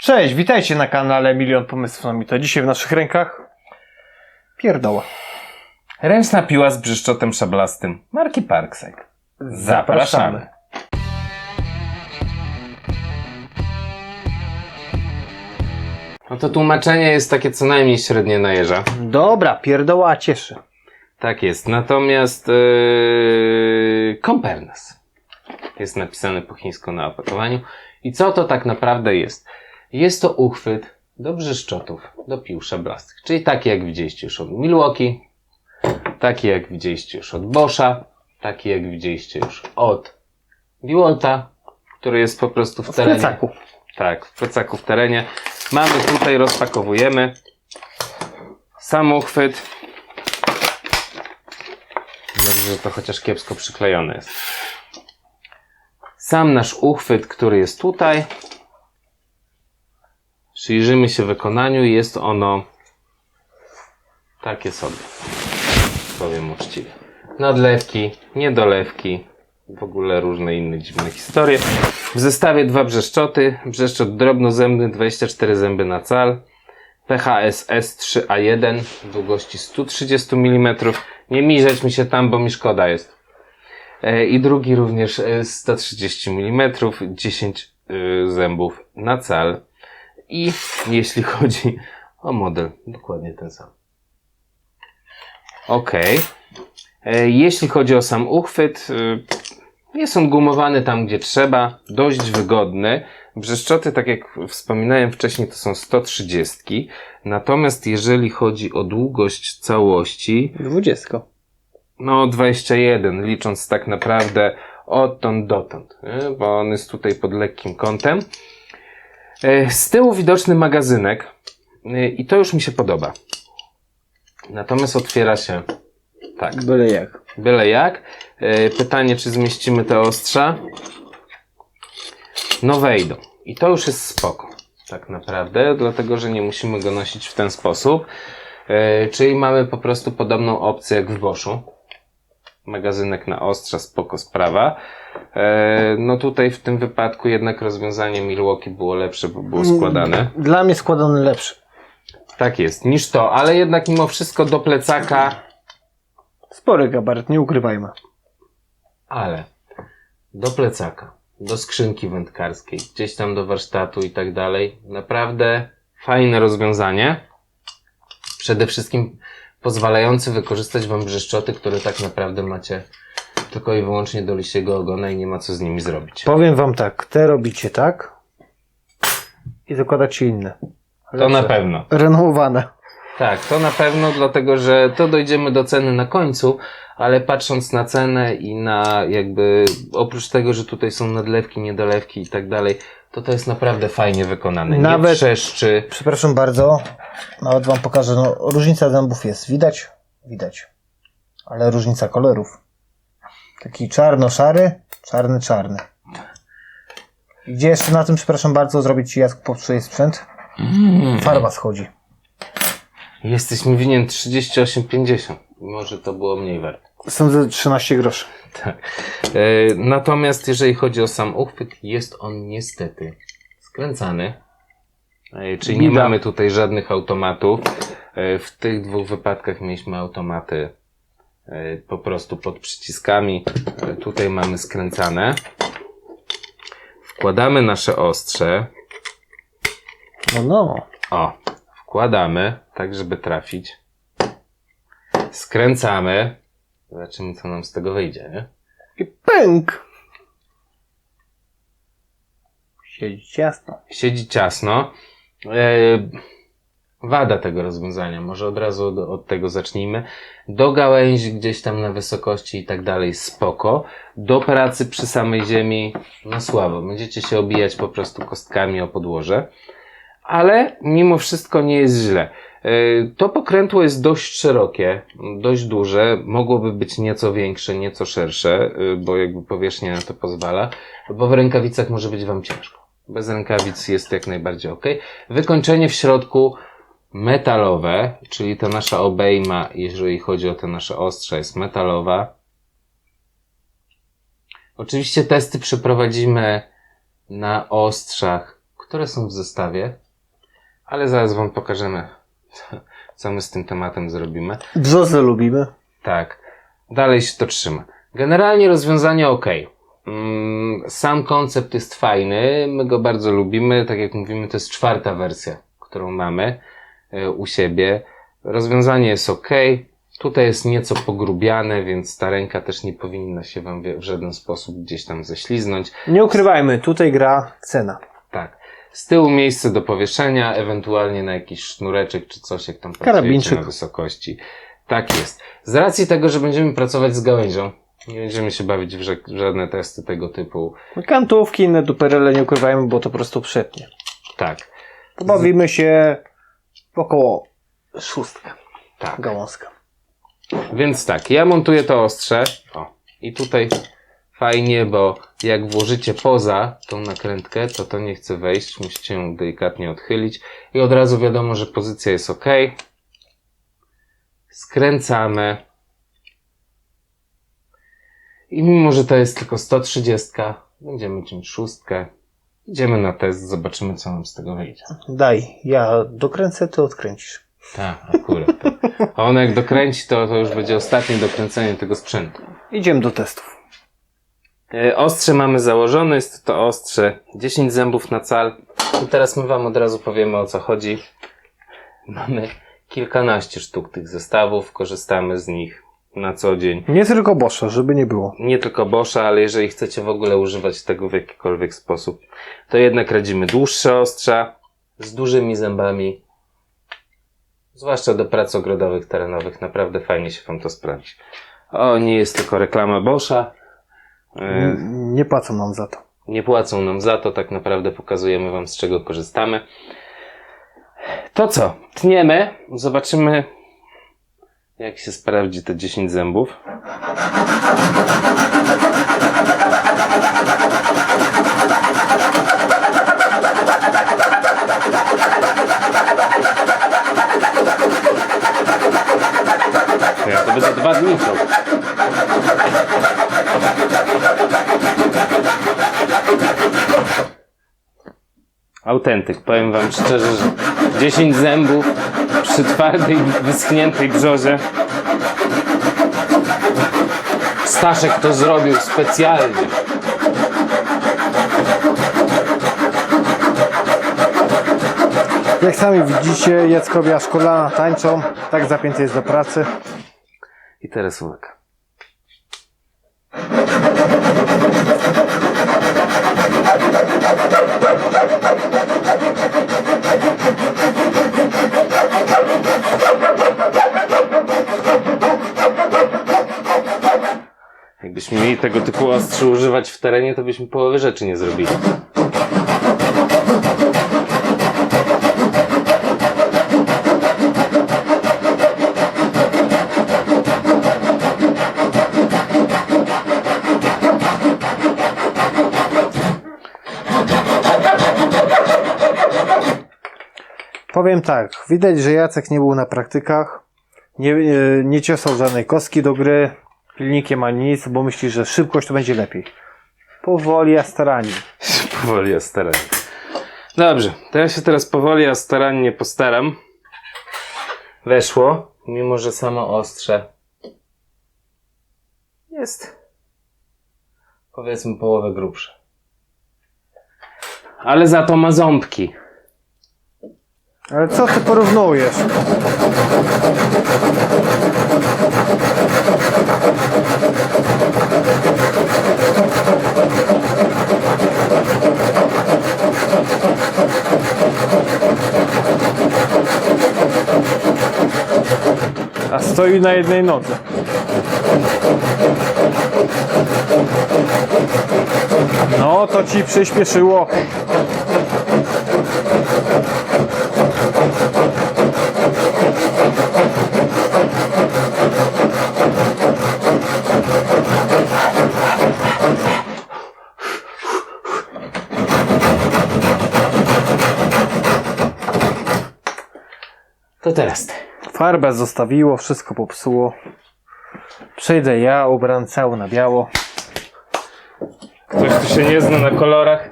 Cześć, witajcie na kanale Milion Pomysłów na Mito. Dzisiaj w naszych rękach pierdoła. Ręczna piła z brzeszczotem szablastym marki Parkside. Zapraszamy. No to tłumaczenie jest takie co najmniej średnie na jeża. Dobra, pierdoła cieszy. Tak jest. Natomiast yy, Kompernes jest napisane po chińsku na opakowaniu. I co to tak naprawdę jest? Jest to uchwyt do brzeszczotów, do pił szablastych. Czyli taki jak widzieliście już od Milwaukee, taki jak widzieliście już od Boscha, taki jak widzieliście już od Biwolta, który jest po prostu w W terenie. plecaku. Tak, w plecaku w terenie. Mamy tutaj, rozpakowujemy sam uchwyt. Dobrze, że to chociaż kiepsko przyklejone jest. Sam nasz uchwyt, który jest tutaj. Przyjrzymy się wykonaniu. Jest ono takie sobie. Powiem uczciwie. Nadlewki, niedolewki, w ogóle różne inne dziwne historie. W zestawie dwa brzeszczoty. Brzeszczot drobnozębny, 24 zęby na cal. PHSS 3A1 długości 130 mm. Nie miżeć mi się tam, bo mi szkoda jest. E, I drugi również e, 130 mm, 10 e, zębów na cal. I jeśli chodzi o model, dokładnie ten sam. Ok. Jeśli chodzi o sam uchwyt, e, jest on gumowany tam, gdzie trzeba, dość wygodny. Brzeszczoty, tak jak wspominałem wcześniej, to są 130. Natomiast jeżeli chodzi o długość całości, Dwudziestko. no 21, licząc tak naprawdę odtąd dotąd, nie? bo on jest tutaj pod lekkim kątem. E, Z tyłu widoczny magazynek e, i to już mi się podoba. Natomiast otwiera się tak. Byle jak. Byle jak. E, Pytanie, czy zmieścimy te ostrza? No wejdą. I to już jest spoko. Tak naprawdę, dlatego że nie musimy go nosić w ten sposób. Czyli mamy po prostu podobną opcję jak w Boschu. Magazynek na ostrza, spoko sprawa. E, No tutaj w tym wypadku jednak rozwiązanie Milwaukee było lepsze, bo było składane. Dla mnie składany lepszy. Tak jest, niż to, ale jednak mimo wszystko do plecaka Spory gabaryt, nie ukrywajmy. Ale do plecaka, do skrzynki wędkarskiej, gdzieś tam do warsztatu i tak dalej. Naprawdę fajne rozwiązanie. Przede wszystkim pozwalający wykorzystać Wam brzeszczoty, które tak naprawdę macie tylko i wyłącznie do liściego ogona i nie ma co z nimi zrobić. Powiem wam tak, te robicie tak i zakładacie inne. To na Lepsze. pewno. Renowowane. Tak, to na pewno, dlatego że to dojdziemy do ceny na końcu, ale patrząc na cenę i na jakby, oprócz tego, że tutaj są nadlewki, niedolewki i tak dalej, to to jest naprawdę fajnie wykonane. Nie Nawet- trzeszczy. Przepraszam bardzo, nawet wam pokażę, no różnica zębów jest, widać? Widać. Ale różnica kolorów. Taki czarno-szary, czarny-czarny. Gdzie jeszcze na tym, przepraszam bardzo, zrobić ci Jacku popsuję sprzęt? Farba schodzi. Jesteś mi winien 38,50. Może to było mniej warte. Sądzę 13 groszy. Tak. E, natomiast jeżeli chodzi o sam uchwyt, jest on niestety skręcany. E, czyli nie Bida. mamy tutaj żadnych automatów. E, w tych dwóch wypadkach mieliśmy automaty po prostu pod przyciskami. Tutaj mamy skręcane. Wkładamy nasze ostrze. No, no. O, wkładamy, tak żeby trafić. Skręcamy. Zobaczymy, co nam z tego wyjdzie, nie? I pęk! Siedzi ciasno. Siedzi ciasno. E, wada tego rozwiązania, może od razu od, od tego zacznijmy. Do gałęzi gdzieś tam na wysokości i tak dalej spoko. Do pracy przy samej ziemi, no słabo. Będziecie się obijać po prostu kostkami o podłoże. Ale mimo wszystko nie jest źle. E, To pokrętło jest dość szerokie, dość duże, mogłoby być nieco większe, nieco szersze, e, bo jakby powierzchnia na to pozwala, bo w rękawicach może być Wam ciężko. Bez rękawic jest jak najbardziej ok. Wykończenie w środku metalowe, czyli ta nasza obejma, jeżeli chodzi o te nasze ostrza, jest metalowa. Oczywiście testy przeprowadzimy na ostrzach które są w zestawie, ale zaraz Wam pokażemy, co my z tym tematem zrobimy. Brzozę lubimy. Tak, dalej się to trzyma. Generalnie rozwiązanie ok. Mm, Sam koncept jest fajny, my go bardzo lubimy. Tak jak mówimy, to jest czwarta wersja, którą mamy e, u siebie. Rozwiązanie jest ok. Tutaj jest nieco pogrubiane, więc ta ręka też nie powinna się Wam w żaden sposób gdzieś tam ześliznąć. Nie ukrywajmy, tutaj gra cena. Z tyłu miejsce do powieszenia, ewentualnie na jakiś sznureczek czy coś, jak tam pracujecie na wysokości. Tak jest. Z racji tego, że będziemy pracować z gałęzią, nie będziemy się bawić w, ża- w żadne testy tego typu. Kantówki, inne duperele nie ukrywajmy, bo to po prostu przytnie. Tak, Pobawimy się około szóstka tak. gałązka. Więc tak, ja montuję to ostrze. O, i tutaj fajnie, bo jak włożycie poza tą nakrętkę, to to nie chce wejść. Musicie ją delikatnie odchylić. I od razu wiadomo, że pozycja jest ok. Skręcamy. I mimo, że to jest tylko 130, będziemy ciąć szóstkę. Idziemy na test, zobaczymy, co nam z tego wyjdzie. Daj, ja dokręcę, ty odkręcisz. Tak, akurat. Tak. A on jak dokręci, to, to już będzie ostatnie dokręcenie tego sprzętu. Idziemy do testów. E, Ostrze mamy założone, jest to ostrze 10 zębów na cal. I teraz my Wam od razu powiemy o co chodzi. Mamy kilkanaście sztuk tych zestawów, korzystamy z nich na co dzień. Nie tylko Boscha, żeby nie było. Nie tylko Boscha, ale jeżeli chcecie w ogóle używać tego w jakikolwiek sposób, to jednak radzimy dłuższe ostrza z dużymi zębami. Zwłaszcza do prac ogrodowych, terenowych. Naprawdę fajnie się Wam to sprawdzi. O, nie jest tylko reklama Boscha. Nie płacą nam za to. nie płacą nam za to, tak naprawdę pokazujemy Wam z czego korzystamy. To co? Tniemy, zobaczymy jak się sprawdzi te 10 zębów. Ja to będę dwa dni ciął. Autentyk. Powiem wam szczerze, że 10 zębów przy twardej, wyschniętej brzorze. Staszek to zrobił specjalnie. Jak sami widzicie, Jackowie aż kolana tańczą. Tak zapięty jest do pracy. I teraz uwaga. Jakbyśmy mieli tego typu ostrzy używać w terenie, to byśmy połowy rzeczy nie zrobili. Powiem tak, widać, że Jacek nie był na praktykach. Nie, nie, nie ciosał żadnej kostki do gry. Pilnikiem ani nic, bo myśli, że szybkość to będzie lepiej. Powoli, a starannie. Powoli, a starannie. Dobrze, to ja się teraz powoli, a starannie postaram. Weszło, mimo że samo ostrze jest powiedzmy połowę grubsze. Ale za to ma ząbki. Ale co ty porównujesz? A stoi na jednej nodze. No to ci przyspieszyło. To teraz ty. Farbę zostawiło, wszystko popsuło. Przejdę ja, ubrany cały na biało. Ktoś tu się nie zna na kolorach.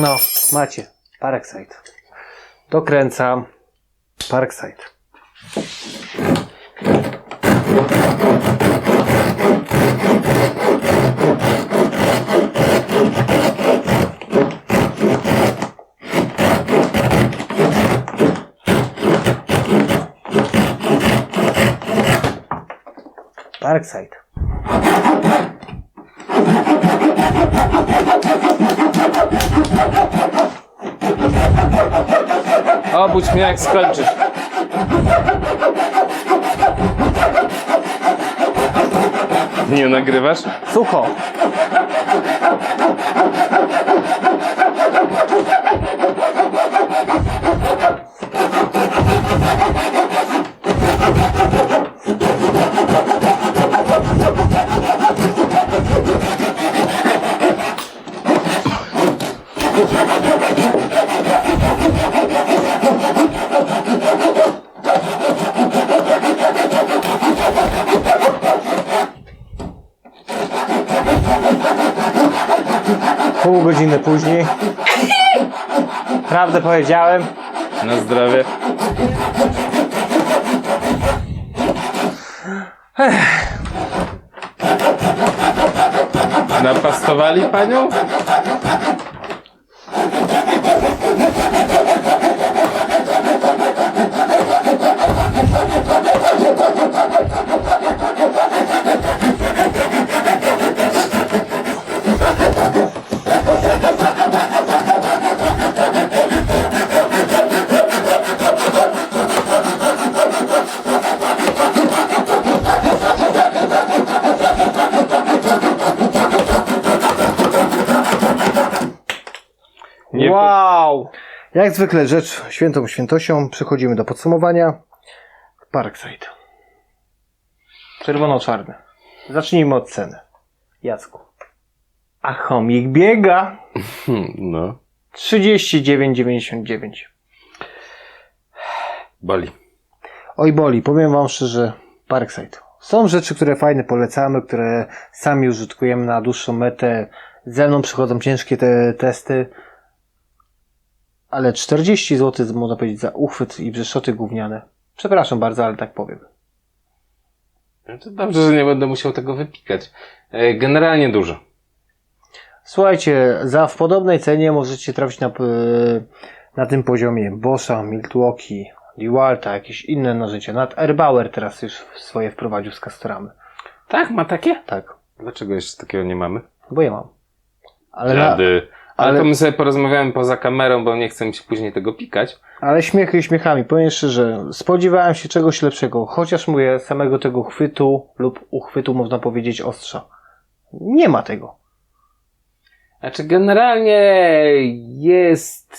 No, macie. Parkside. Dokręcam. Parkside. Parkside. Obudź mnie jak skończysz. Nie nagrywasz? Sucho. Pół godziny później. Prawdę powiedziałem. Na zdrowie. Napastowali panią? Nie po- wow! Jak zwykle rzecz świętą świętością. Przechodzimy do podsumowania. Parkside. Czerwono-czarny. Zacznijmy od ceny. Jacku. A chomik biega. No, 39,99. boli. Oj boli, powiem wam szczerze, Parkside. Są rzeczy, które fajne polecamy, które sami użytkujemy na dłuższą metę. Ze mną przychodzą ciężkie te testy. Ale 40 zł można powiedzieć za uchwyt i brzeszoty gówniane. Przepraszam bardzo, ale tak powiem. No To dobrze, że nie będę musiał tego wypikać. E, Generalnie dużo. Słuchajcie, za w podobnej cenie możecie trafić na, na tym poziomie Boscha, Miltwaukee, DeWalta, jakieś inne narzędzia. Nawet Erbauer teraz już swoje wprowadził z Castoramy. Tak, ma takie? Tak, Dlaczego jeszcze takiego nie mamy? bo ja mam. Ale, na, Rady. Ale, ale- to my sobie porozmawiamy poza kamerą, bo nie chcę mi się później tego pikać. Ale śmiechy śmiechami, powiem szczerze, spodziewałem się czegoś lepszego, chociaż mówię, samego tego chwytu lub uchwytu, można powiedzieć, ostrza. Nie ma tego. Znaczy, generalnie jest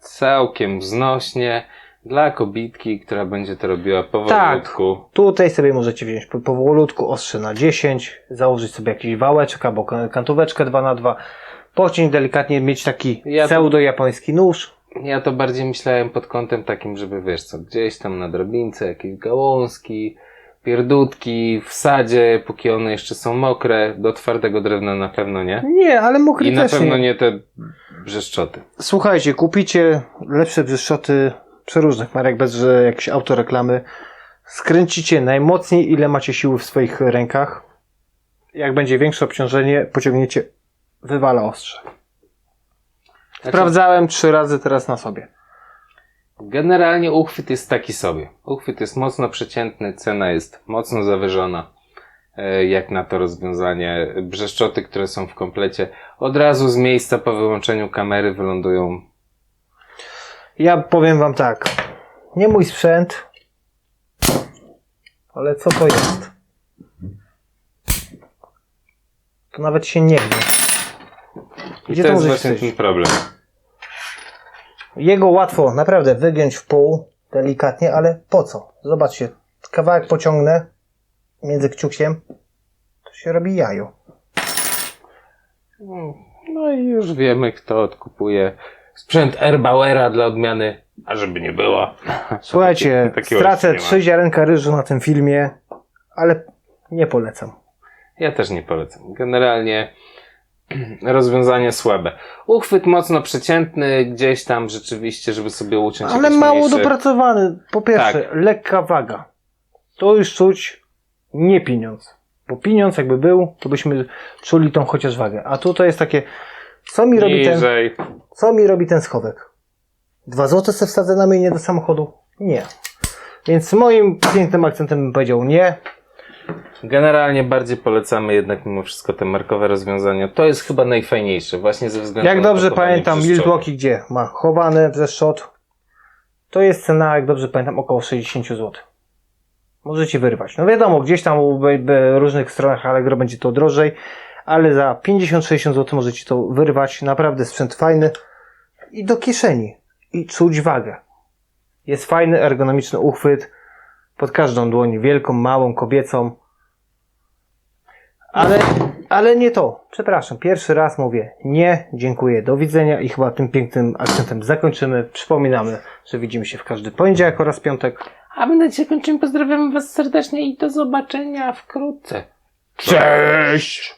całkiem znośnie dla kobitki, która będzie to robiła powolutku. Tutaj sobie możecie wziąć po- powolutku ostrze na 10, założyć sobie jakiś wałeczek albo ka- kantóweczkę 2 na 2 pociąć delikatnie, mieć taki Ja pseudo-japoński nóż. Ja to bardziej myślałem pod kątem takim, żeby wiesz co, gdzieś tam na drabince jakieś gałązki, pierdutki, w sadzie, póki one jeszcze są mokre, do twardego drewna na pewno nie. Nie, ale mokry I na pewno nie. nie te brzeszczoty. Słuchajcie, kupicie lepsze brzeszczoty przeróżnych marek, bez że jakieś autoreklamy. Skręcicie najmocniej, ile macie siły w swoich rękach. Jak będzie większe obciążenie, pociągniecie, wywala ostrze. Znaczy, Sprawdzałem trzy razy teraz na sobie. Generalnie uchwyt jest taki sobie. Uchwyt jest mocno przeciętny, cena jest mocno zawyżona. e, Jak na to rozwiązanie. Brzeszczoty, które są w komplecie, od razu z miejsca po wyłączeniu kamery wylądują. Ja powiem wam tak. Nie mój sprzęt, ale co to jest? To nawet się nie wie. I to jest właśnie ten problem. Jego łatwo naprawdę wygiąć w pół, delikatnie, ale po co? Zobaczcie, kawałek pociągnę między kciukiem, to się robi jajo. No i już wiemy, kto odkupuje sprzęt Erbauera dla odmiany, a żeby nie było. Słuchajcie, takiego stracę trzy ziarenka ryżu na tym filmie, ale nie polecam. Ja też nie polecam. Generalnie rozwiązanie słabe. Uchwyt mocno przeciętny, gdzieś tam rzeczywiście, żeby sobie uciąć Ale mało mniejszy... dopracowany. Po pierwsze, Tak. lekka waga. To już czuć nie pieniądz. Bo pieniądz jakby był, to byśmy czuli tą chociaż wagę. A tutaj jest takie, co mi robi ten, Niżej. co mi robi ten schowek? Dwa złote se wsadzę na myjnie do samochodu? Nie. Więc moim pięknym akcentem bym powiedział nie. Generalnie bardziej polecamy jednak mimo wszystko te markowe rozwiązania. To jest chyba najfajniejsze, właśnie ze względu Jak na dobrze pamiętam, brzeszczowe. Milwaukee gdzie ma chowane przez shot, to jest cena, jak dobrze pamiętam, około 60 zł. Możecie wyrwać. No wiadomo, gdzieś tam u różnych stronach Allegro będzie to drożej, ale za 50-60 zł możecie to wyrwać. Naprawdę sprzęt fajny i do kieszeni. I czuć wagę. Jest fajny, ergonomiczny uchwyt pod każdą dłoń, wielką, małą, kobiecą. Ale, ale nie to. Przepraszam, pierwszy raz mówię nie, dziękuję, do widzenia i chyba tym pięknym akcentem zakończymy. Przypominamy, że widzimy się w każdy poniedziałek oraz piątek. A my na dzisiaj kończymy. Pozdrawiamy Was serdecznie i do zobaczenia wkrótce. Cześć!